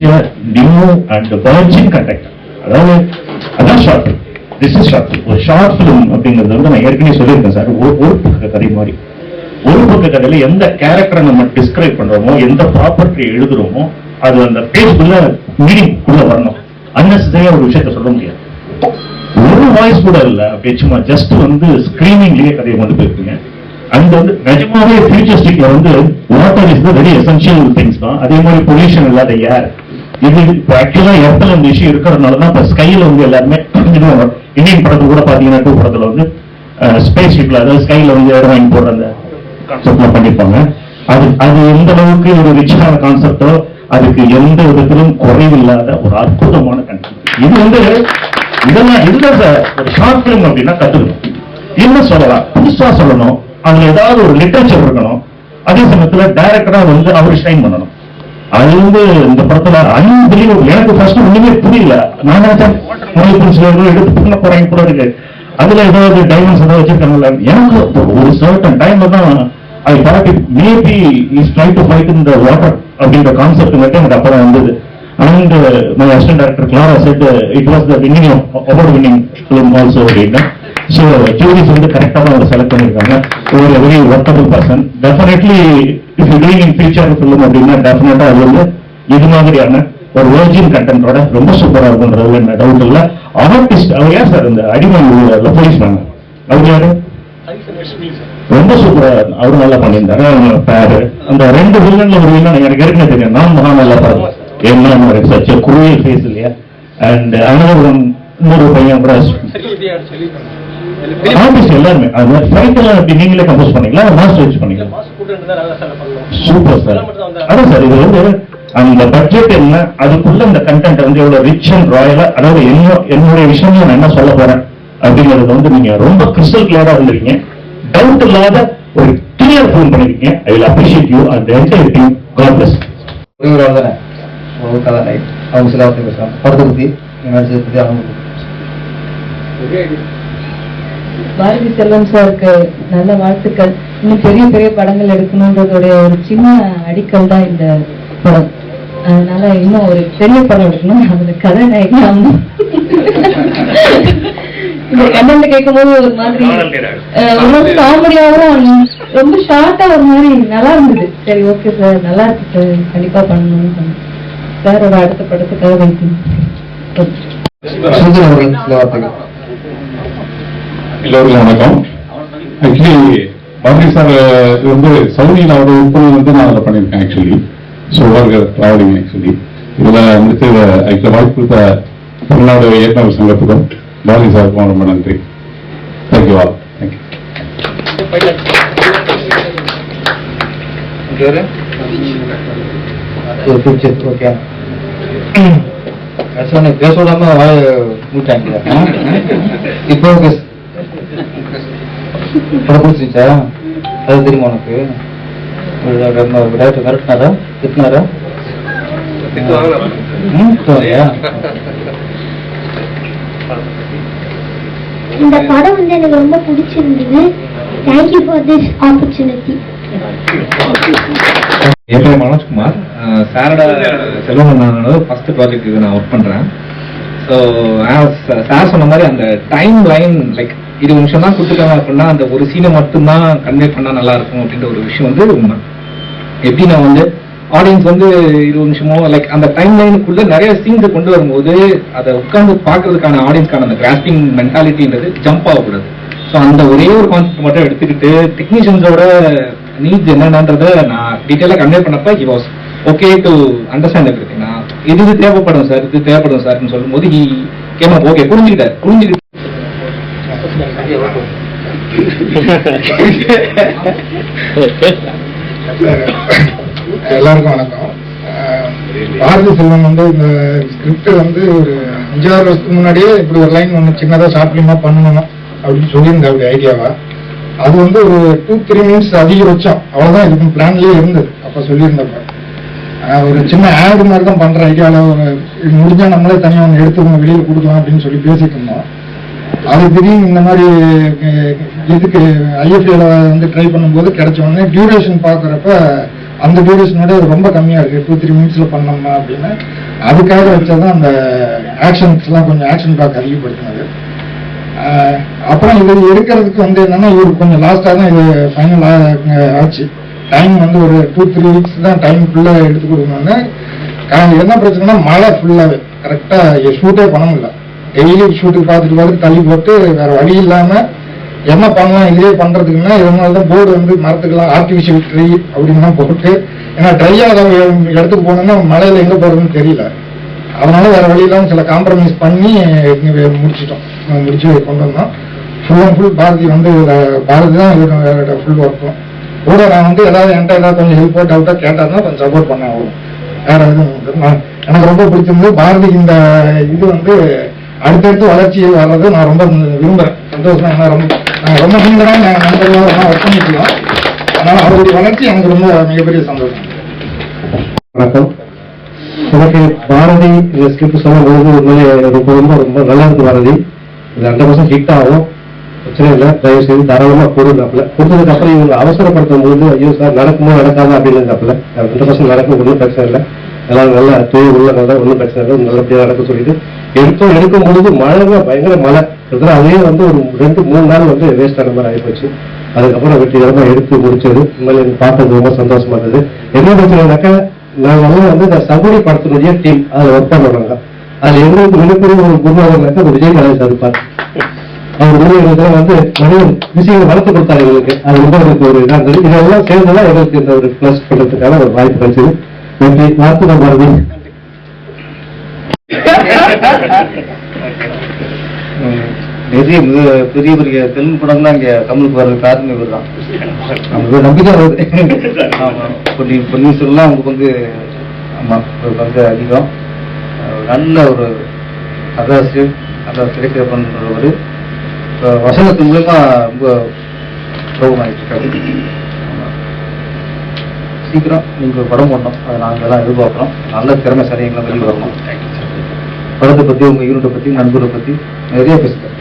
New and virgin conduct அதாவது அதான் short this is short ஒரு ஷார்ட் ஃபிலிம் அப்படிங்கிறது வந்து நான் ஏற்கனவே சொல்லியிருக்கேன் சார். ஒரு ஒரு பக்க கதை மாதிரி. ஒரு பக்க கதையில எந்த கேரக்டரை நம்ம டிஸ்கிரைப் பண்றோமோ எந்த ப்ராப்பர்ட்டி எழுதுறோமோ அது அந்த பேஜ்குள்ள மீனிங் குள்ள வரணும். அன்னெசரியா ஒரு விஷயத்த சொல்ல முடியாது. ஒரு வாய்ஸ் கூட இல்லை அப்படியே சும்மா ஜஸ்ட் வந்து ஸ்கிரீனிங்லயே கதையை கொண்டு போயிருக்கீங்க அண்ட் வந்து நிஜமாவே ஃபியூச்சரிஸ்டிக்ல வந்து water is the very essential things தான். அதே மாதிரி பொல்யூஷன் இல்லாத ஏர் இது இப்போ ஆக்சுவலா இடத்துல இந்த இஷ்யூ இருக்கிறதுனால தான் இப்போ ஸ்கைல வந்து எல்லாருமே தெரிஞ்சுடுவாங்க இந்தியன் படத்துல கூட பாத்தீங்கன்னா டூ படத்துல வந்து ஸ்பேஸ் ஷிப்ல அதாவது ஸ்கைல வந்து இடம் வாங்கி போடுற அந்த கான்செப்ட்லாம் பண்ணிருப்பாங்க. அது அது எந்த அளவுக்கு ஒரு ரிச்சான கான்செப்டோ அதுக்கு எந்த விதத்திலும் குறைவில்லாத ஒரு அற்புதமான கண்டென்ட் இது வந்து இதெல்லாம் இல்ல சார் ஒரு ஷார்ட் பிலிம் அப்படின்னா கத்துக்கணும். என்ன சொல்லலாம். புதுசா சொல்லணும். அதுல ஏதாவது ஒரு லிட்டரேச்சர் இருக்கணும். அதே சமயத்துல டைரக்டரா வந்து அவர் ஷைன் பண்ணணும். அது வந்து இந்த படத்துல அன்பிலீவ் எனக்கு ஃபர்ஸ்ட் ஒண்ணுமே புரியல. நான் நினைச்சேன் எடுத்து பண்ண போறாங்க கூட இருக்கு. அதுல ஏதாவது டைமண்ட்ஸ் ஏதாவது வச்சிருக்காங்கல்ல. எனக்கு ஒரு சர்டன் டைம்ல தான் I thought it maybe is try to fight in the water அப்படின்ற கான்செப்ட் மட்டும் எனக்கு அப்புறம் வந்தது. And my assistant director Clara said it was the winning award winning film also அப்படின்னா. ஸோ ஜூரிஸ் வந்து கரெக்டாக தான் அவர் செலக்ட் பண்ணியிருக்காங்க. ஒரு very workable person definitely if you doing in future film அப்படின்னா டெஃபினட்டா அது வந்து இது மாதிரியான ஒரு ஒரிஜின் கண்டென்ட்டோட ரொம்ப சூப்பரா இருக்குன்றதுல என்ன டவுட் இல்ல. ஆர்டிஸ்ட் அவர் யார் சார் இந்த அடிமை போலீஸ் மேம் அவர் யாரு? ரொம்ப சூப்பரா அவரு நல்லா பண்ணியிருந்தாரு. அவங்க பேரு அந்த ரெண்டு வில்லன்ல ஒரு வில்லன் எனக்கு ஏற்கனவே தெரியும் நான் மகா நல்லா பாருங்க என்ன சச் குரூயல் ஃபேஸ் இல்லையா? அண்ட் அனதர் ஒன் இன்னொரு பையன் கூட ஆர்டிஸ்ட் எல்லாருமே. அது ஃபைட் எல்லாம் எப்படி நீங்களே கம்போஸ் பண்ணீங்களா? மாஸ்டர் வச்சு பண்ணீங்களா? சூப்பர் சார் அதான் சார் இது வந்து அந்த பட்ஜெட் என்ன அதுக்குள்ள இந்த கண்டென்ட் வந்து எவ்வளவு ரிச் அண்ட் ராயலா அதாவது என்ன என்னுடைய விஷயம் நான் என்ன சொல்ல போறேன் அப்படிங்கிறது வந்து நீங்க ரொம்ப கிறிஸ்டல் கிளியரா இருந்திருக்கீங்க டவுட் இல்லாத ஒரு கிளியர் ஃபோன் பண்ணிருக்கீங்க. I will appreciate you and entire team God bless ஒரே ஒரு ஆள் தானே ஒரு கதை ரைட் அவங்க சில பேசுறாங்க படத்தை பத்தி நீங்க நடிச்சதை பத்தி அவங்க பாரதி செல்வம் சாருக்கு நல்ல வாழ்த்துக்கள். இன்னும் பெரிய பெரிய படங்கள் எடுக்கணுன்றதுடைய ஒரு சின்ன அடிக்கல் தான் இந்த படம். அதனால இன்னும் ஒரு பெரிய படம் எடுக்கணும். அதுல கதை நாயகம் இந்த கண்டென்ட் கேட்கும் போது ஒரு மாதிரி ரொம்ப ஷார்ட்டா ஒரு மாதிரி நல்லா இருந்தது. சரி ஓகே சார் நல்லா இருக்கு சார் கண்டிப்பா பண்ணணும்னு சொன்னேன். சாரோட அடுத்த படத்துக்காக வைக்கணும் சுஜன் அவர்கள் சில வார்த்தைகள் எல்லோருக்கும் வணக்கம். ஆக்சுவலி பாரதி சார் வந்து சவுதியில் அவரோட உட்பொருள் வந்து நான் அதில் பண்ணியிருக்கேன் actually so work travelling actually இதில் வந்துட்டு ஆக்சுவலி வாய்ப்பு கொடுத்த தமிழ்நாடு இயக்குநர் சங்கத்துக்கும் பாரதி சாருக்கும் ரொம்ப நன்றி. தேங்க்யூ ஆல் தேங்க்யூ ஓகே பேச விடாம மூட்டாங்க இப்போ பிடிச்சிச்சா அது தெரியுமா உனக்கு? டாக்டர் மிரட்டினாரா திட்டினாரா? இந்த படம் வந்து எனக்கு ரொம்ப பிடிச்சிருந்தது. Thank you for this opportunity என் பேர் மனோஜ்குமார். சாரோட செல்வமன்னனோட ஃபர்ஸ்ட் ப்ராஜெக்ட் இது நான் ஒர்க் பண்றேன். ஸோ சார் சொன்ன மாதிரி அந்த டைம் லைன் லைக் இது நிமிஷம் தான் கொடுத்துருக்காங்க அப்படின்னா அந்த ஒரு சீனை மட்டும்தான் கன்வே பண்ணால் நல்லா இருக்கும் அப்படின்ற ஒரு விஷயம் வந்து உண்மை. எப்படின்னா வந்து ஆடியன்ஸ் வந்து இருபது நிமிஷமோ லைக் அந்த டைம் லைனுக்குள்ள நிறைய சீன்ஸை கொண்டு வரும்போது அதை உட்காந்து பார்க்கறதுக்கான ஆடியன்ஸ்க்கான அந்த கிராஸ்பிங் மென்டாலிட்டின்றது ஜம்ப் ஆகக்கூடாது. ஸோ அந்த ஒரே ஒரு கான்செப்ட் மட்டும் எடுத்துக்கிட்டு டெக்னீஷியன்ஸோட நீட்ஸ் என்னன்றத நான் டீட்டெயிலாக கன்வே பண்ணப்ப he was okay to understand எப்படி நான் இது இது தேவைப்படும் சார் இது தேவைப்படும் சார்னு சொல்லும்போது ஹி கேம் ஓகே புரிஞ்சுக்கிட்டார். புரிஞ்சுக்கிட்டு எல்லாருக்கும் வணக்கம். பாரதி செல்வம் வந்து இந்த ஸ்கிரிப்ட் வந்து ஒரு அஞ்சாறு வருஷத்துக்கு முன்னாடியே இப்படி ஒரு லைன் ஒன்று சின்னதாக ஷார்ட்லிமா பண்ணணும் அப்படின்னு சொல்லியிருந்தேன் அப்படி ஐடியாவா அது வந்து ஒரு டூ த்ரீ மினிட்ஸ் அதிகபட்சம். அவ்வளோதான் இதுக்கு பிளான்லேயே இருந்தது. அப்போ சொல்லியிருந்தப்ப. ஒரு சின்ன ஆடு மாதிரி தான் பண்ணுற ஐடியாவில் ஒரு முடிஞ்சா நம்மளே தனியாக ஒன்று எடுத்து வெளியில் கொடுக்கலாம் அப்படின்னு சொல்லி பேசிட்டு இருந்தோம். அது திடீர்னு இந்த மாதிரி இதுக்கு ஐஎஃப்ஏல வந்து ட்ரை பண்ணும்போது கிடைச்ச உடனே டியூரேஷன் பார்க்குறப்ப அந்த டியூரேஷனோட ரொம்ப கம்மியாக இருக்குது டூ த்ரீ மினிட்ஸில் பண்ணோம்னா அப்படின்னு அதுக்காக வச்சாதான் அந்த ஆக்ஷன்ஸ்லாம் கொஞ்சம் ஆக்ஷன் பார்க்க அதிகப்படுத்தினது. அப்புறம் இது எடுக்கிறதுக்கு வந்து என்னன்னா இவர் கொஞ்சம் லாஸ்டா தான் இது ஃபைனல் ஆச்சு. டைம் வந்து ஒரு டூ த்ரீ வீக்ஸ் தான் டைம் ஃபுல்லா எடுத்து கொடுக்கணும்னு. என்ன பிரச்சனைனா மழை ஃபுல்லாவே கரெக்டா ஷூட்டே பண்ண முடியல. டெய்லி ஷூட்டுக்கு பார்த்துட்டு பார்த்துட்டு தள்ளி போட்டு வேற வழி இல்லாம என்ன பண்ணலாம் இதே பண்றதுக்குன்னா இதனால தான் போர்டு வந்து மரத்துக்கெல்லாம் ஆர்டிபிஷியல் ட்ரீ அப்படின்னு போட்டு ஏன்னா ட்ரை ஆகாத இடத்துக்கு போனோம்னா மழையில் எங்க போறதுன்னு தெரியல. அதனால வேற வழி இல்லாம சில காம்ப்ரமைஸ் பண்ணி முடிச்சிட்டோம். முடிச்சு கொண்டு வந்தோம். ஃபுல் அண்ட் ஃபுல் பாரதி வந்து பாரதி தான் இதோட ஃபுல் ஒர்க்கும் கூட நான் வந்து ஏதாவது என்கிட்ட ஏதாவது கொஞ்சம் ஹெல்ப் டவுட்டா கேட்டா தான் கொஞ்சம் சப்போர்ட் பண்ண ஆகும் வேற எதுவும் எனக்கு ரொம்ப பிடிச்சிருந்து பாரதி இந்த இது வந்து அடுத்தடுத்து வளர்ச்சி வர்றதை நான் ரொம்ப விரும்புகிறேன் சந்தோஷம் ஏன்னா ரொம்ப நாங்க ரொம்ப நீங்களாக நண்பர்களாக ரொம்ப ஒர்க் பண்ணிக்கலாம் அதனால் அவருடைய வளர்ச்சி எனக்கு ரொம்ப மிகப்பெரிய சந்தோஷம். வணக்கம். எனக்கு பாரதி ஸ்கிரிப்ட் சொல்லும்போது உண்மையிலே ரொம்ப ரொம்ப ரொம்ப நல்லா இருக்கு பாரதி. இது ஹண்ட்ரட் பர்சன்ட் ஹிட் ஆகும். பிரச்சனை இல்லை தயவு செய்து தாராளமாக கொடுங்கப்பல கொடுத்ததுக்கு அப்புறம் இவங்க அவசரப்படுத்தும் போது ஐயோ சார் நடக்குமோ நடக்காதா அப்படிங்கிறப்பல ஹண்ட்ரட் பர்சன்ட் நடக்கும் ஒன்றும் பிரச்சனை இல்லை. எல்லாம் நல்லா தூய் உள்ள நல்லா ஒன்றும் பிரச்சனை இல்லை. நல்லபடியாக நடக்க சொல்லிட்டு எடுத்தோம் எடுக்கும் பொழுது மழை பயங்கர மழை. கிட்டத்தட்ட அதே வந்து ஒரு ரெண்டு மூணு நாள் வந்து வேஸ்ட் ஆன மாதிரி ஆகிப்போச்சு அதுக்கப்புறம் வெற்றிகரமா எடுத்து முடிச்சது. உண்மையில எனக்கு பார்த்தது ரொம்ப சந்தோஷமா இருந்தது. என்ன பிரச்சனைனாக்கா நாங்கள் வந்து இந்த சகுனி படத்தினுடைய டீம் அதை ஒர்க் பண்ணுறாங்க அதுல எங்களுக்கு மிகப்பெரிய ஒரு குருநாதர்னாக்கா ஒரு விஜய் கணேஷ் இருப்பார். அவர் வந்து எங்களுக்கு வந்து நிறைய விஷயங்கள் வளர்த்து கொடுத்தாரு எங்களுக்கு. அது ரொம்ப எனக்கு ஒரு இதாக இருந்தது. இதெல்லாம் சேர்ந்ததான் எங்களுக்கு இந்த ஒரு பிளஸ் பண்ணுறதுக்கான ஒரு வாய்ப்பு கிடைச்சது. நன்றி. வாழ்த்துக்கள் பாரதி. பெரிய பெரிய பெரிய தெலுங்கு படம்லாம் இங்க தமிழுக்கு வர்றது காரணம் இவர் தான். நமக்கு நம்பிக்கை வருது பொன்னி பொன்னியின் செல்வம்லாம் உங்களுக்கு வந்து ஆமா ஒரு பங்கு அதிகம். நல்ல ஒரு கதாசிரியர் கதா திரைக்கதை பண்ணுறவர் வசனத்து மூலமா ரொம்ப பிரபலமாயிட்டு சீக்கிரம் நீங்கள் படம் பண்ணோம் அதை நாங்கள் எல்லாம் எதிர்பார்க்குறோம் நல்ல திறமை எங்களை வெளியே வரணும். தேங்க்யூ படத்தை பத்தி உங்க யூனிட்டை பத்தி நண்பரை பத்தி நிறைய பேசுகிறேன்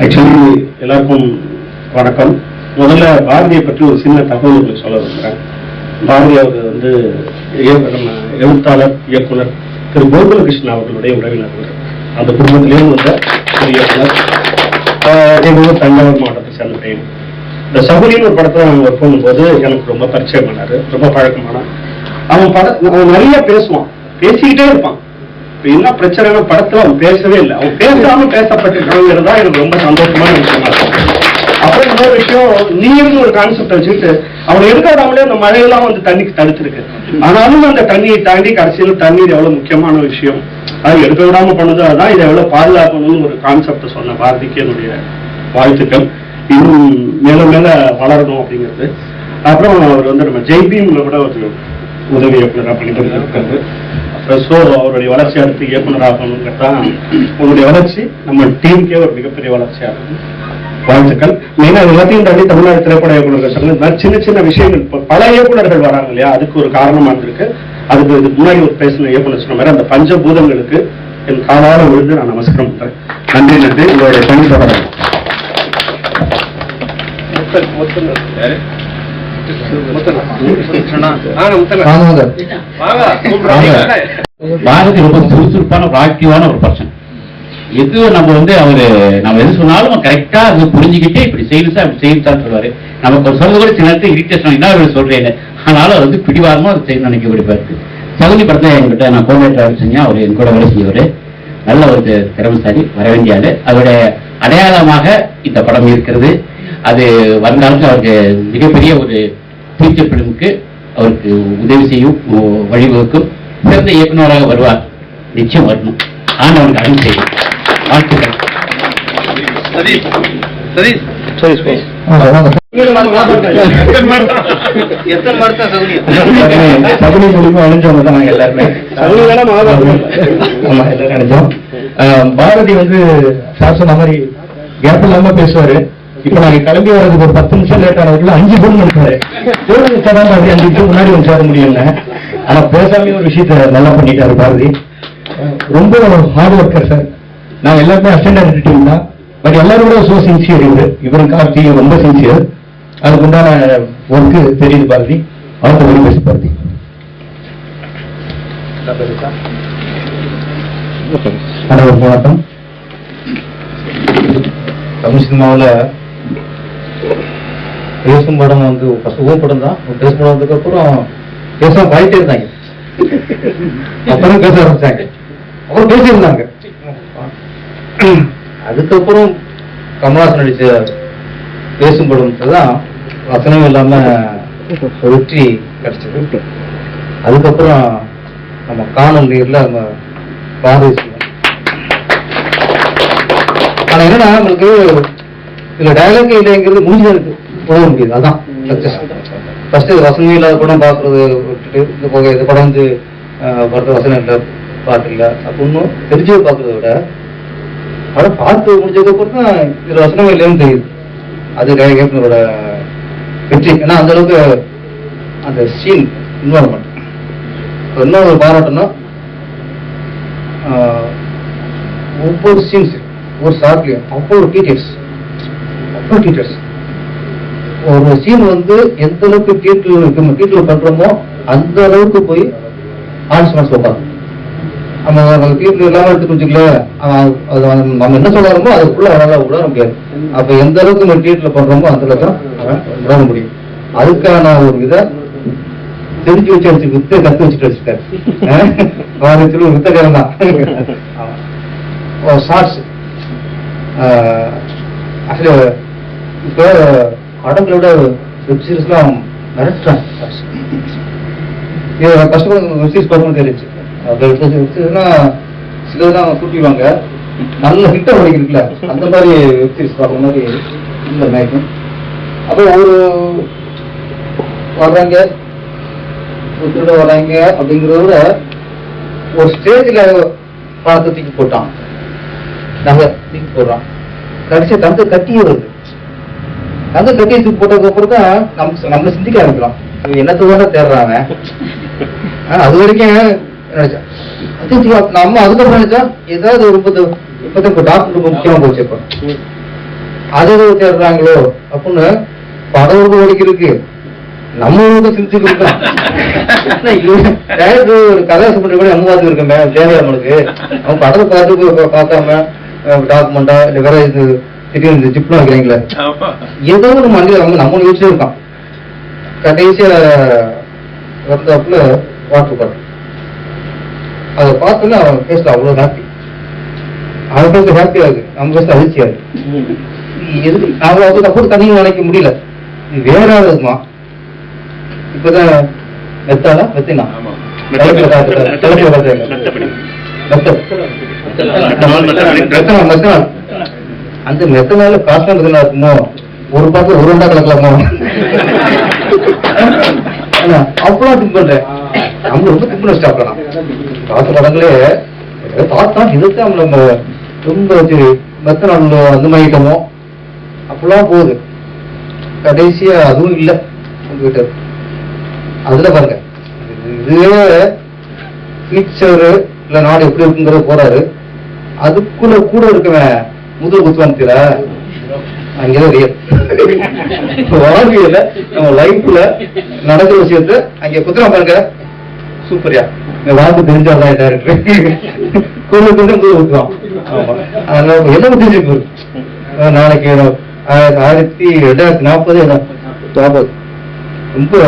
ஆக்சுவலி எல்லாருக்கும் வணக்கம். முதல்ல பாரதியை பற்றி ஒரு சின்ன தகவல் உங்களுக்கு சொல்ல விரும்புகிறேன் பாரதி அவர் வந்து நம்ம எழுத்தாளர் இயக்குனர் திரு கோகுலகிருஷ்ணன் அவர்களுடைய உறவினர் அந்த குடும்பத்திலேயும் வந்த ஒரு இயக்குனர் ஆஹ் தஞ்சாவூர் மாவட்டத்தை சேர்ந்த பையன் இந்த சகுனின்னு ஒரு படத்தை அவங்க ஒர்க் பண்ணும்போது எனக்கு ரொம்ப பரிச்சயமானார் ரொம்ப பழக்கமான. அவன் பட அவன் நிறைய பேசுவான். பேசிக்கிட்டே இருப்பான். இப்ப என்ன பிரச்சனை படத்துல அவன் பேசவே இல்லை. அவன் பேசாம பேசப்பட்டிருக்காங்கிறது தான் எனக்கு ரொம்ப சந்தோஷமான விஷயமா இருக்கும் அப்புறம் இன்னொரு விஷயம் நீர்னு ஒரு கான்செப்ட் வச்சுக்கிட்டு அவன் எடுக்க அந்த மழையெல்லாம் வந்து தண்ணிக்கு தடுத்திருக்கு. ஆனாலும் அந்த தண்ணியை தாண்டி கடைசியில் தண்ணீர் எவ்வளவு முக்கியமான விஷயம். அது எடுக்க விடாம பண்ணுது அதான் இதை எவ்வளவு பாதுகாக்கணும்னு ஒரு கான்செப்ட் சொன்ன பாரதிக்கு என்னுடைய வாழ்த்துக்கள். இன்னும் மேல மேல வளரணும் அப்படிங்கிறது. அப்புறம் அவர் வந்து நம்ம ஜெய்பீம்ல கூட ஒரு உதவி இயக்குனராக பண்ணிட்டு இருக்காரு ஸோ அவருடைய வளர்ச்சி அடுத்து இயக்குனராகணுங்கிறது தான் உங்களுடைய வளர்ச்சி நம்ம டீமுக்கே ஒரு மிகப்பெரிய வளர்ச்சியா இருக்கும். வாழ்த்துக்கள். மெயினா எல்லாத்தையும் தாண்டி தமிழ்நாடு திரைப்பட இயக்குநர்கள் சங்கம் இந்த மாதிரி சின்ன சின்ன விஷயங்கள் இப்ப பல இயக்குனர்கள் வராங்க இல்லையா? அதுக்கு ஒரு காரணமா இருந்திருக்கு. அதுக்கு இதுக்கு முன்னாடி ஒரு பேசின இயக்குனர் சொன்ன மாதிரி அந்த பஞ்சபூதங்களுக்கு என் காலால விழுந்து நான் நமஸ்காரம் பண்றேன். நன்றி நன்றி. உங்களுடைய பணி தொடரும் பாரதி ரொம்ப சுறுசுறுப்பான ஒரு ஆக்டிவான ஒரு பர்சன் எது நம்ம வந்து அவரு நம்ம எது சொன்னாலும் கரெக்டா அது புரிஞ்சுக்கிட்டு இப்படி செய்யுது சார் இப்படி செய்யுது சார் சொல்லுவாரு. நமக்கு ஒரு சொல்ல கூட சில நேரத்தில் இரிட்டேஷன் என்ன அவர் சொல்றேன் ஆனாலும் அவர் வந்து பிடிவாரமா அதை செய்யணும் நினைக்க பிடிப்பாரு சகுனி படத்தை என்கிட்ட நான் கோஆர்டினேட்டர் செஞ்சேன் அவர் என் கூட வேலை செய்வார் நல்ல ஒரு திறமைசாலி வர வேண்டியாரு அவருடைய அடையாளமாக இந்த படம் இருக்கிறது. அது வருங்காலத்தில் அவருக்கு மிகப்பெரிய ஒரு ஃபியூச்சர் ஃபிலிமுக்கு அவருக்கு உதவி செய்யும் வழிவகுக்கும். சிறந்த இயக்குனராக வருவார். நிச்சயம் வரணும். ஆண்டவனுக்கு அருள் செய்யும் வாழ்த்துக்கள். எத்தனை மரத்தா சௌகரியம் சகுனி மூலியமா அழிஞ்சவங்க தான் நாங்க எல்லாருமே. ஆமா எல்லாரும் ஆஹ் பாரதி வந்து சார் சொன்ன மாதிரி கேப் இல்லாம பேசுவாரு. இப்ப நாங்க கிளம்பி வர்றதுக்கு ஒரு பத்து நிமிஷம் லேட் ஆனதுக்குள்ள அஞ்சு பொண்ணு ஒரு நிமிஷம் தான் பாரதி அஞ்சு நிமிஷம் முன்னாடி வந்து சேர முடியல ஆனா பேசாம ஒரு விஷயத்த நல்லா பண்ணிட்டாரு பாரதி. ரொம்ப ஹார்ட் ஒர்க்கர் சார் நாங்க எல்லாருமே அஸ்டண்ட் டீம் தான் பட் எல்லாரும் கூட சோ சின்சியர் இவரு. இவரும் கார்த்தி ரொம்ப சின்சியர் அதுக்கு உண்டான ஒர்க்கு தெரியுது பாரதி. அவர்கிட்ட வெளி பேசு பாரதி. அனைவருக்கும் வணக்கம். தமிழ் சினிமாவில் பேசும் படம் வந்து ஃபர்ஸ்ட் ஊர் படம் தான். பேசும் படம் வந்ததுக்கப்புறம் பேசாம இருந்தாங்க. அப்புறம் பேச ஆரம்பிச்சாங்க. அப்புறம் பேசியிருந்தாங்க. அதுக்கப்புறம் கமல்ஹாசன் நடிச்ச பேசும் படம் தான் வசனம் இல்லாம வெற்றி கிடைச்சது. அதுக்கப்புறம் நம்ம காணும் நீர்ல நம்ம பாரதி ஆனா என்னன்னா நம்மளுக்கு இதுல டயலாக் இல்லைங்கிறது முடிஞ்சிருக்கு போக முடியுது அதான் ஃபர்ஸ்ட் வசனம் இல்லாத படம் பார்க்கறது விட்டுட்டு இந்த போக இந்த படம் வந்து அஹ், வசனம் இல்லை பாட்டு இல்லை. அப்படின்னு தெரிஞ்சு பார்க்கறத விட படம் பார்த்து முடிஞ்சதுக்கு அப்புறம் தான் இதுல வசனம் இல்லைன்னு தெரியுது. அது கேப்டனோட வெற்றி. ஏன்னா அந்த அளவுக்கு அந்த சீன் இன்வால்மெண்ட் இன்னொரு ஒரு பாராட்டுன்னா ஒவ்வொரு சீன்ஸ் ஒவ்வொரு ஷார்ட்லயும் அவ்வளோ டீச்சர்ஸ் அவ்வளோ டீச்சர்ஸ் ஒரு சீன் வந்து எந்த அளவுக்கு டீட்டில் நம்ம டீட்டில் பண்றோமோ அந்த அளவுக்கு போய் ஆன்ஸ் மனசு சொல்லுவாங்க நம்ம டீட்டில் இல்லாம எடுத்து வச்சுக்கல. அது நம்ம என்ன சொல்றாரோ அதுக்குள்ள அவனால விட முடியாது. அப்ப எந்த அளவுக்கு நம்ம தியேட்டர்ல பண்றோமோ அந்த அளவுக்கு தான் விட முடியும். அதுக்கான ஒரு இதை தெரிஞ்சு வச்சு அடிச்சு வித்தை கத்து வச்சுட்டு வச்சுட்டாரு ஒரு வித்தக்காரன் தான். ஷார்ட்ஸ் ஆக்சுவலி இப்போ படங்களோட வெப் சீரிஸ்லாம் மிரட்டுறாங்க. இது கஷ்டப்பட வெப் சீரிஸ் பார்க்கணும் தெரிஞ்சு வெப்சீரிஸ்னா சிலதெல்லாம் கூட்டிடுவாங்க நல்ல ஹிட்ட படிக்கிறதுல அந்த மாதிரி வெப் சீரிஸ் பார்க்குற மாதிரி இல்லை மேக்ஸிமம் அப்போ ஒரு வர்றாங்க திருட வர்றாங்க அப்படிங்கிறத விட ஒரு ஸ்டேஜில் பார்த்து தூக்கி போட்டான். நகை தூக்கி போடுறான். கடைசியாக தங்க கட்டியே வருது. அந்த கட்டியை தூக்கி போட்டதுக்கு அப்புறம் தான் நம்ம நம்ம சிந்திக்க ஆரம்பிக்கலாம். இவன் என்னத்தோட தேடுறாங்க அது வரைக்கும் நினைச்சேன் அது நம்ம அதுக்கப்புறம் நினைச்சா ஏதாவது ஒரு இப்பதான் இப்ப டாக்டர் ரொம்ப முக்கியமா போச்சு இப்போ. அது தேடுறாங்களோ அப்படின்னு படம் ஒரு ஓடிக்கிருக்கு நம்ம ஊருக்கு சிரிச்சுட்டு டேரக்டர் ஒரு கதை சொல்ற கூட நம்ம பார்த்து இருக்கோமே தேவையா நம்மளுக்கு. அவன் படத்தை பார்த்து பார்க்காம டாக்குமெண்டா இல்ல வேற இது திடீர்னு இந்த ஜிப்லாம் வைக்கிறீங்களே. ஏதோ ஒரு மனிதர் அவங்க நம்ம யோசிச்சே இருக்கான். கடைசியா வந்தாப்புல வாட்டர் அதை பார்த்தோன்னா அவன் பேசல அவ்வளவு ஹாப்பி அவன் பேச இருக்கு. நம்ம பேச அதிர்ச்சியா இருக்கு. எது அவன் வந்து அப்போ தனியும் நினைக்க முடியல. இது வேற இருக்குமா? இப்பதான் மெத்தானா? மெத்தினா. அந்த மெத்தனால காசு இருக்குமோ ஒரு பார்த்து ஒரு ரெண்டா கலக்கலாமோ? அவ்வளவு திங்க் பண்றேன். நம்ம ரொம்ப திங்க் பண்ண ஸ்டாப் பார்த்த படங்களே பார்த்தா இதுதான் நம்ம ரொம்ப சரி மெத்தனால் அந்த மாதிரி ஐட்டமோ அப்பெல்லாம் போகுது. கடைசியா அதுவும் இல்லை உங்ககிட்ட அதுல பாருங்க. இதுவே ஃபியூச்சர் இல்லை நாடு எப்படி இருக்குங்கிறத போறாரு. அதுக்குள்ள கூட இருக்கவன் முதல் குத்துவான் தீர அங்கேதான் ரியல் வாழ்வியல நம்ம லைஃப்ல நடக்கிற விஷயத்த அங்க குத்துறான் பாருங்க. சூப்பரியா இந்த வாழ்க்கை தெரிஞ்சாதான் டேரக்டர் கூட கொஞ்சம் முதல் குத்துவான். ஆமா. அதனால என்ன தெரிஞ்சுக்கு அஹ் நாளைக்கு ஆயிரத்தி ஆயிரத்தி ரெண்டாயிரத்தி நாற்பது நாற்பது ரொம்ப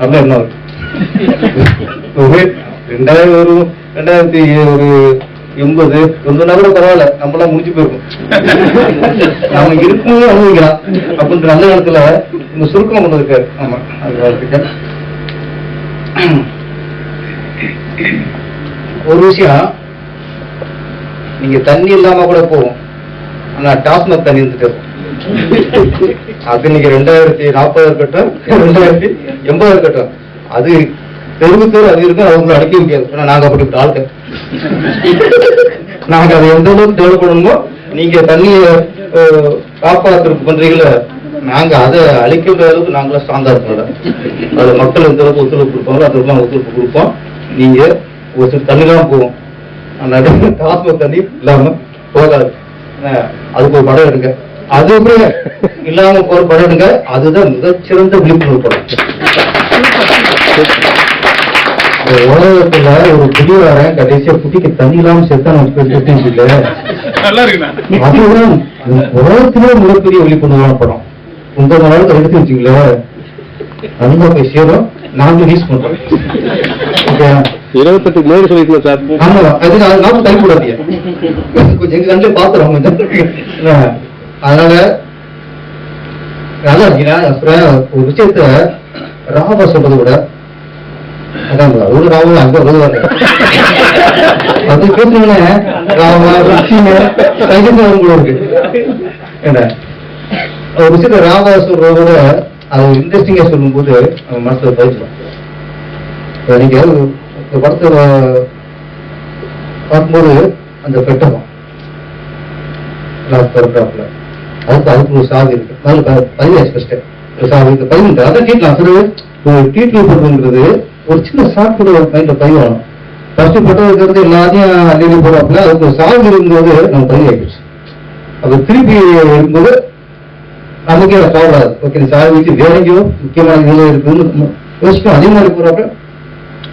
நல்ல எண்ணம் இருக்கு. ரெண்டாயிரம் ஒரு ரெண்டாயிரத்தி ஒரு எண்பது. எண்பதுனா கூட பரவாயில்ல. நம்மளாம் முடிஞ்சு போயிருக்கும். நம்ம இருக்கும்போது அனுபவிக்கலாம். அப்படின்ற நல்ல இடத்துல இந்த சுருக்கம் கொண்டு இருக்காரு ஆமா அது. ஒரு விஷயம் நீங்க தண்ணி இல்லாம கூட போகும். ஆனா டாஸ்மாக் தண்ணி இருந்துட்டு. அது இன்னைக்கு ரெண்டாயிரத்தி நாற்பது இருக்கட்டும் ரெண்டாயிரத்தி எண்பது இருக்கட்டும். அது தெருவு தெரு அது இருக்கும் அவங்க அடைக்க முடியாது. ஏன்னா நாங்க அப்படிப்பட்ட ஆளுங்க நாங்க அதை எந்த அளவுக்கு டெவலப் பண்ணணுமோ நீங்க தண்ணியை காப்பாற்றுறதுக்கு பண்றீங்கள நாங்க அதை அழிக்க அளவுக்கு நாங்களும் ஸ்ட்ராங்கா இருக்கோம் அது மக்கள் எந்த அளவுக்கு ஒத்துழைப்பு கொடுப்பாங்களோ அந்த அளவுக்கு ஒத்துழைப்பு கொடுப்போம். நீங்க ஒரு சில தண்ணி தான் போகும். அதனால காசு தண்ணி இல்லாம போகாது. அதுக்கு ஒரு படம் எடுங்க. அதுவுமே இல்லாம ஒரு படம் எடுங்க. அதுதான் மிகச்சிறந்த விழிப்புணர்வு படம். உலகத்துல ஒரு குடிகாரன் கடைசியா குட்டிக்கு தண்ணி இல்லாம செத்தான் அதுதான் உலகத்திலே மிகப்பெரிய விழிப்புணர்வான படம். உங்க நாளுக்கு எடுத்து வச்சுங்களேன் நல்லா போய் சேரும். நாங்களும் யூஸ் பண்றோம்? இருபத்தெட்டு முன்னாடி சொல்லிருக்கணும் சார். ஆமா அது நான் நாம தள்ளி போடாதீங்க. கொஞ்சம் எங்க கண்டு பாத்துறோம் கொஞ்சம். அதனால அப்புறம் ஒரு விஷயத்த ராபா சொல்றதை விட அதான் ஒரு ராவா அங்க வருவாரு அது கேட்டீங்கன்னா ராவா ருச்சிங்க கைது இருக்கு. என்ன? ஒரு விஷயத்த ராவா சொல்றத அது இன்ட்ரெஸ்டிங்கா அவன் மனசுல பதிச்சிடும் நீங்க இந்த படத்தை பார்க்கும்போது அந்த பெட்டகம் லாஸ்ட் அதுக்கு அதுக்கு ஒரு இருக்கு. அதில் பதிவாச்சு ஃபர்ஸ்ட் ஒரு சாவி இருக்கு. டீட்லாம் சரி ஒரு ஒரு சின்ன ஷார்ட் ஒரு மைண்ட்ல பதிவாகணும் ஃபர்ஸ்ட் பெட்டகம் வந்து எல்லாத்தையும் அள்ளி போடுறாப்புல அதுக்கு சாவு இருக்கும்போது நம்ம பதிவாயிடுச்சு அது திருப்பி இருக்கும்போது நமக்கே அதை போடாது ஓகே இந்த சாவி வச்சு வேற எங்கேயோ முக்கியமான நிலை இருக்குன்னு யோசிக்கும் அதே மாதிரி போகிறப்ப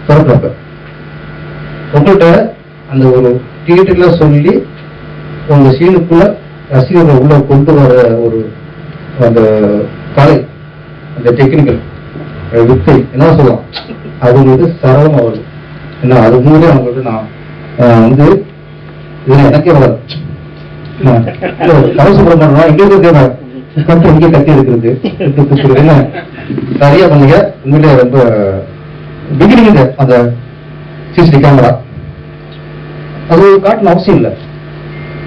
திறக்கிறப்ப. உங்கள்கிட்ட அந்த ஒரு தியேட்டர்ல சொல்லி உங்க சீனுக்குள்ள ரசிகர்களை உள்ள கொண்டு வர ஒரு அந்த கலை அந்த டெக்னிக்கல் வித்தை என்ன சொல்லலாம் அது வந்து சரளமா வருது ஏன்னா அது மூலமே அவங்களுக்கு நான் வந்து இதுல எனக்கே வராது கவசப்பட இங்கே இருக்கிற கட்டு இங்கே கட்டி இருக்கிறது. என்ன? சரியா பண்ணீங்க. உண்மையிலே ரொம்ப பிகினிங் அந்த சிசிடி கேமரா அது காட்டணும் அவசியம் இல்லை.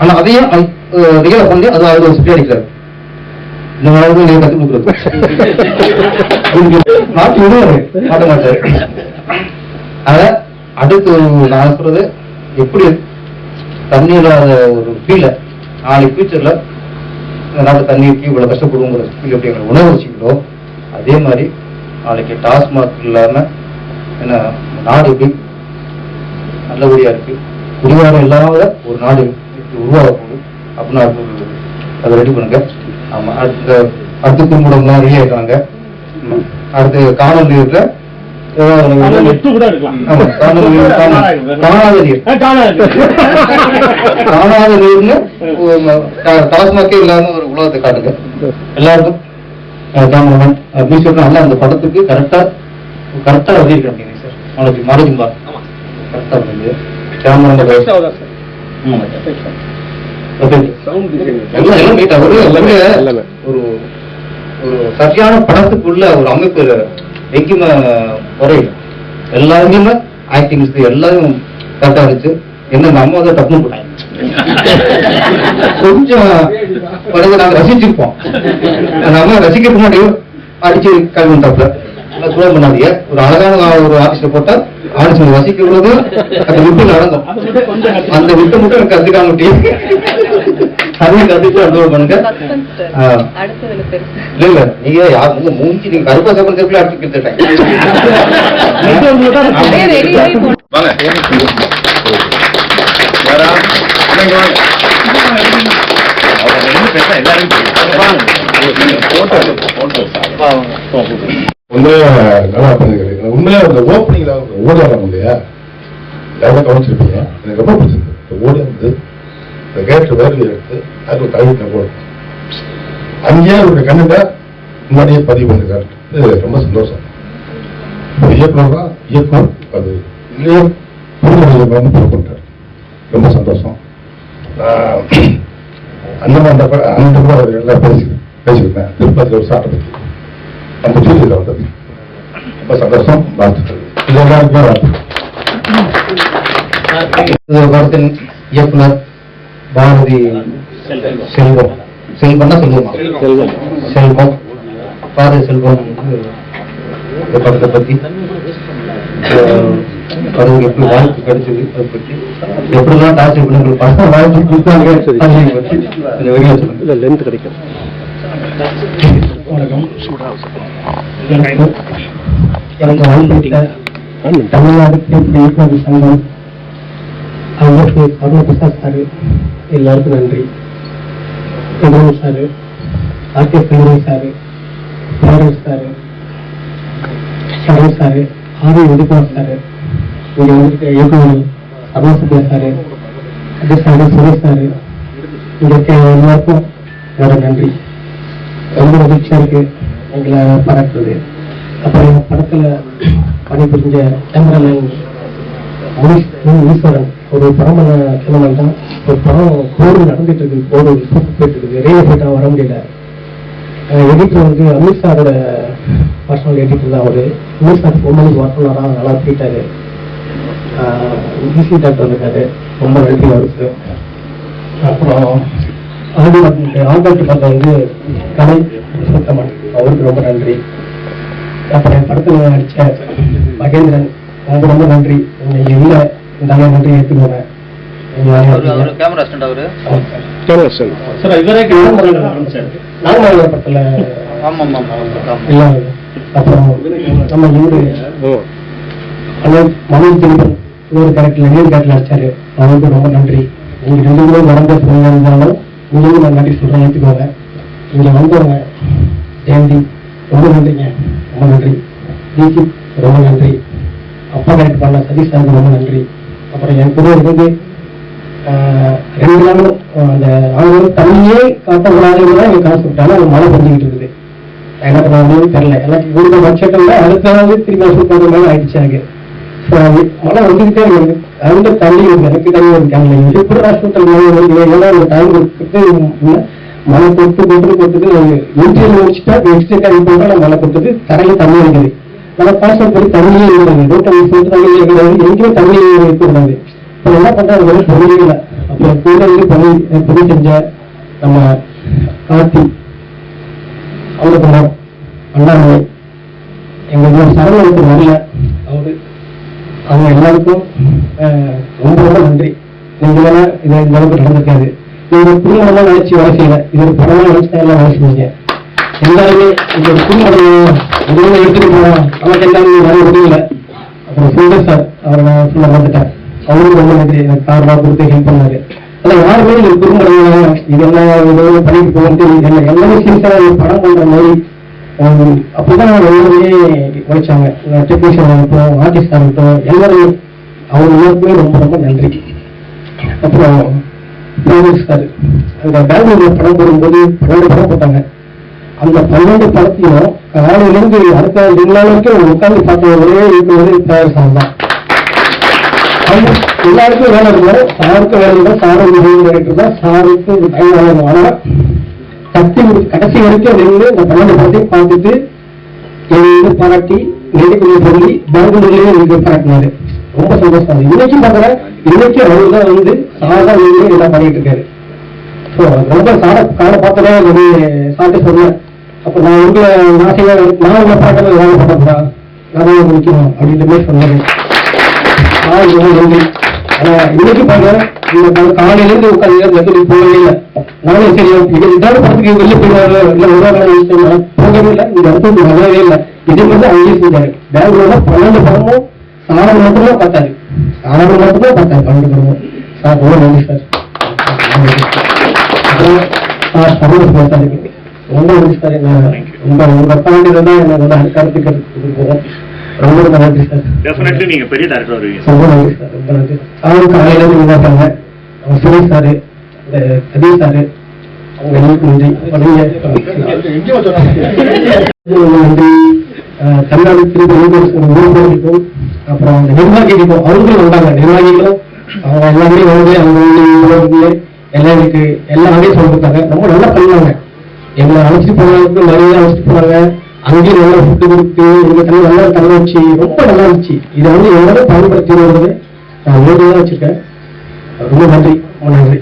ஆனா அதையும் ரியலா பண்ணி அது அவர் ஒரு சுற்றி அடிக்கிறார். இந்த மாதிரி நீங்க கத்து கொடுக்குறது மாற்றி விடுவாரு மாட்ட மாட்டாரு அத அடுத்து நான் சொல்றது எப்படி தண்ணி இல்லாத ஒரு ஃபீல நாளைக்கு ஃபியூச்சர்ல நாட்டு தண்ணிக்கு இவ்வளவு கஷ்டப்படுவோங்கிற ஃபீல் எப்படி எங்களை உணவு வச்சுக்கிட்டோ அதே மாதிரி நாளைக்கு டாஸ்மாக் இல்லாம என்ன நாடு எப்படி நல்லபடியா இருக்கு குடிவாரம் இல்லாத ஒரு நாடு எப்படி உருவாக போகுது அப்படின்னு அது அதை ரெடி பண்ணுங்க. ஆமா அடுத்த அடுத்த தான் ரெடி ஆயிட்டாங்க ஆமா. அடுத்து காணல் நீர்ல. காணாத நீர் காணாத நீர்னு டாஸ்மாக்கே இல்லாம ஒரு உலகத்தை காட்டுங்க எல்லாருக்கும் கேமராமேன் மியூசிக் நல்லா அந்த படத்துக்கு கரெக்டா கரெக்டா எழுதியிருக்கேன் சார். மாறி பா கரெக்டா வந்து கேமரா ஒரு ஒரு சரியான படத்துக்குள்ள ஒரு அமைப்பு எங்கேயுமே குறையில எல்லாருமே ஆக்டிங்ஸ் எல்லாரும் கரெக்டா இருந்துச்சு. என்ன நம்ம அதை டப்புனு போட்டாங்க. கொஞ்சம் படத்தை நாங்க ரசிச்சிருப்போம். நம்ம ரசிக்க மாட்டேங்க அடிச்சு கல்விட்டாப்ல கூட பண்ணாதீங்க. ஒரு அழகான ஒரு ஆர்டிஸ்ட போட்டா ஆடிஷன் ரசிக்க விடுறது அந்த விட்டு நடக்கும். அந்த விட்டு மட்டும் எனக்கு கத்துக்காம அதையும் கத்துட்டு அனுபவம் பண்ணுங்க இல்ல இல்ல. நீங்க யார் உங்க மூஞ்சி நீங்க கருப்பா சப்பன் செப்பில் அடிச்சு நீங்க உண்மையா நல்லா பண்ணிருக்கீங்க உண்மையா அந்த ஓப்பனிங்ல ஓடியாரம் இல்லையா? எவ்வளவு கவனிச்சிருப்பீங்க? எனக்கு ரொம்ப பிடிச்சிருக்கு. ஓடி வந்து இந்த கேட்டு வேலையை எடுத்து அதில் தழுவிட்ட போடும் அங்கேயே அவருடைய கண்ணுங்க முன்னாடியே பதிவு பண்ணிருக்காரு இது ரொம்ப சந்தோஷம். இயக்குனர் தான் இயக்குனர் அது இல்லையே புரிஞ்சு பண்ணிட்டார் ரொம்ப சந்தோஷம். ஆஹ் அண்ணன் அந்த அந்த கூட எல்லாம் பேசி பேசிக்கிட்டேன் திருப்பதி ஒரு சாட்டை பற்றி நம்ம சொல்லியிருக்க வந்தது ரொம்ப சந்தோஷம் வாழ்த்துக்கள். இது எல்லாருக்குமே வாழ்த்துக்கள். படத்தின் இயக்குனர் பாரதி செல்வம். செல்வம்னா சொல்லுமா செல்வம். செல்வம். பாரதி செல்வம் வந்து இந்த படத்தை பத்தி. அஹ், கடவுளுக்கு எப்படி வாழ்த்து கிடைச்சது அதை பற்றி எப்படிலாம் டார்ச்சர் பண்ணி உங்களுக்கு படம் வாழ்த்து கொடுத்தாங்க. அதை பற்றி கொஞ்சம் வெளியே சொல்லுங்க. லென்த் கிடைக்கும். எனக்கு வாழ்ந்துவிட்ட தமிழ்நாடு இயக்குநர் சங்கம் அவங்களுக்கு அருண பிரசாத் சார் எல்லாருக்கும் நன்றி. Subramani sir RK Pillai sir Peran sir Saran sir Aadhi Udhikumar sir இங்க வந்துட்டு இயக்குனர் Arun sir Kathir sir Suresh sir. இங்கே இருக்க எல்லாருக்கும் என்னோட நன்றி. ரொம்ப மகிழ்ச்சியா இருக்கு எங்களை பாராட்டுறது அப்புறம் இந்த படத்துல பணிபுரிஞ்ச கேமராமேன் முனீஸ் ஈஸ்வரன் ஒரு படம் பண்ண தான். ஒரு படம் போர் நடந்துட்டு இருக்கு. போர் போயிட்டு இருக்கு. ரயில்வே போயிட்டா வர முடியல. எடிட்டர் வந்து அமித் சாரோட பர்சனல் எடிட்டர் தான் அவரு. அமித் சார் ஃபோன் பண்ணி ஒர்க் பண்ணாரா? நல்லா போயிட்டாரு. ஈசி டாக்டர் இருக்காரு ரொம்ப நன்றி அவருக்கு அப்புறம் ஆடி ஆல்பர்ட் பார்த்தா வந்து கலை சுத்தமன் அவருக்கு ரொம்ப நன்றி. அப்புறம் என் படத்துல நடிச்ச மகேந்திரன் ரொம்ப ரொம்ப நன்றி. இல்லை. நீங்க இல்ல இந்த அளவு நன்றி ஏற்றுக்கோங்க கேமரா அவரு சார். இவரே சார். நாகமங்கல படத்துல ஆமா ஆமா ஆமா இல்ல அப்புறம் நம்ம இவரு மனோஜ் திலீபன் இன்னொரு கேரக்டர்ல இன்னொரு கேரக்டர் நடிச்சாரு அவருக்கு ரொம்ப நன்றி. நீங்க ரெண்டு பேரும் நடந்த பிள்ளைங்க இருந்தாலும் உங்களுக்கு நான் நன்றி சொல்றேன் ஏத்துக்கோங்க. இங்க வந்தவங்க ஜெயந்தி ரொம்ப நன்றிங்க. ரொம்ப நன்றி. தீபிக் ரொம்ப நன்றி. அப்பா கரெக்ட் பண்ண சதீஷ் சாருக்கு ரொம்ப நன்றி. அப்புறம் என் கூட இருந்து ரெண்டு நாளும் அந்த அவங்க தண்ணியே காட்டக்கூடாதுன்னு தான் எங்க காசு விட்டாலும் அது மழை பெஞ்சுக்கிட்டு இருக்குது. என்ன பண்ணுவாங்கன்னு தெரியல. எனக்கு இவங்க பட்சத்தில் அடுத்த திருப்பி வசூல் மாதிரி ஆயிடுச்சு எனக்கு. அது மழை வந்துக்கிட்டே இருக்கு அந்த தண்ணி இருக்கு எனக்கு தண்ணி எப்படி ஹாஸ்பிட்டல் ஏன்னா அந்த டைம் கொடுத்துட்டு மழை கொட்டு கொட்டு கொட்டுட்டு இன்டர்வியூ முடிச்சுட்டா நெக்ஸ்ட் டைம் போட்டா மழை கொட்டுது தரையில தண்ணி இருக்குது நம்ம பாசம் போய் தண்ணியே இருக்கிறது ரோட்டை தமிழ் தண்ணி இருக்கிறது எங்கேயும் தண்ணி இருக்கிறது இப்போ என்ன பண்றாங்க வெறும் தமிழில் இல்லை. அப்புறம் கூட வந்து பணி பணி செஞ்ச நம்ம கார்த்தி படம் அண்ணாமலை. எங்களுக்கு சரணத்துக்கு வரல அவரு அவங்க எல்லாருக்கும் ரொம்ப ரொம்ப நன்றி. நீங்க வேணா இது இந்த அளவுக்கு நடந்திருக்காது நீங்க புரியலாம் நினைச்சு வேலை செய்யல. இது ஒரு படமா நினைச்சு தான் எல்லாம் வேலை செஞ்சீங்க. எல்லாருமே இந்த குடும்பம் எதுவுமே எடுத்துட்டு போனோம் நமக்கு எல்லாமே வர முடியல அப்புறம் சுந்தர் சார் அவரை நான் சொல்ல வந்துட்டேன் அவரும் ரொம்ப நன்றி. எனக்கு காரணம் கொடுத்து ஹெல்ப் பண்ணாரு. ஆனால் யாருமே இது குடும்பம் இதெல்லாம் ஏதோ பண்ணிட்டு போகணும் இல்லை எல்லாமே சீரியஸா படம் பண்ற மாதிரி. ஹம், எல்லாருமே உழைச்சாங்க. டெக்னீஷியன் ஆகட்டும் ஆர்டிஸ்ட் ஆகட்டும் எல்லாருமே. அவங்க எல்லாருக்குமே ரொம்ப ரொம்ப நன்றி. அப்புறம் சார். அந்த பெங்களூர்ல படம் போடும்போது ரெண்டு படம் போட்டாங்க. அந்த பன்னெண்டு படத்தையும் காலையிலிருந்து அடுத்த ரெண்டு வரைக்கும் உட்கார்ந்து பார்த்த ஒரே இருக்கிறது தயார் சார் தான். எல்லாருக்கும் வேலை இல்லை சாருக்கு வேலை இல்லை சாரும் வேலை தான் சாருக்கு டைம் ஆகணும் ஆனா கத்தி கடைசி வரைக்கும் நின்று இந்த பன்னெண்டு படத்தையும் பார்த்துட்டு என்னை பாராட்டி நெடுக்குள்ள சொல்லி பெங்களூர்லயே எனக்கு பாராட்டினாரு. ரொம்ப சந்தோஷம். அது. இன்னைக்கும் பாக்குறேன் இன்னைக்கு அவர் தான் வந்து சாதா நின்று எல்லாம் பண்ணிட்டு இருக்காரு. ரொம்ப சார சாரை பார்த்ததே ஒரு சாப்பிட்டு சொன்னேன். அப்போ நான் உங்களை நான் நான் உங்களை பாட்டல வேலை பண்ணக்கூடா நிறைய முடிக்கணும் அப்படின்ற மாதிரி சொன்னேன் நான் இன்னைக்கு பாருங்க காலையிலேருந்து உட்காந்து நெருங்கி போகவே இல்லை. நானும் சரி இது இதாவது படத்துக்கு வெளியே போயிடுவாரு இல்லை உருவாக்கலாம் வாரம் கழிச்சு போகவே இல்லை. இந்த இடத்துக்கு வரவே இல்லை. இதே மாதிரி தான் அங்கேயே செஞ்சாரு. பெங்களூர்ல பன்னெண்டு படமும் சாரம் மட்டும்தான் பார்த்தாரு. சாரம் மட்டும்தான் பார்த்தாரு பன்னெண்டு படமும். சார் ரொம்ப நன்றி சார். அப்புறம் சார் சமூக ரொம்ப நன்றி சார் என்ன உங்க தான் ரொம்ப நன்றி சார் டெஃபினெட்லி நீங்க பெரிய டேரக்டர் வருவீங்க. ரொம்ப நன்றி சார் ரொம்ப நன்றி சாரு காலையில இருந்து அவங்க சுரேஷ் சாரு இந்த சதீஷ் அவங்க எல்லாருக்கும் நன்றி தமிழ்நாடு திருப்பி ஊர்களுக்கும் அப்புறம் அந்த நிர்வாகிகளுக்கும் வந்தாங்க. நிர்வாகிகளும் அவங்க எல்லாமே வந்து அவங்க வந்து எல்லாம் எனக்கு சொல்லி கொடுத்தாங்க ரொம்ப நல்லா பண்ணுவாங்க எங்களை அழைச்சிட்டு போனதுக்கு நிறைய அழைச்சிட்டு போனாங்க. அங்கேயும் நல்லா ஃபுட்டு கொடுத்து எங்க தண்ணி நல்லா தண்ணி வச்சு ரொம்ப நல்லா இருந்துச்சு. இதை வந்து எல்லாரும் பயன்படுத்தி வருவது நான் வேண்டியதான் வச்சிருக்கேன். ரொம்ப நன்றி. ரொம்ப நன்றி.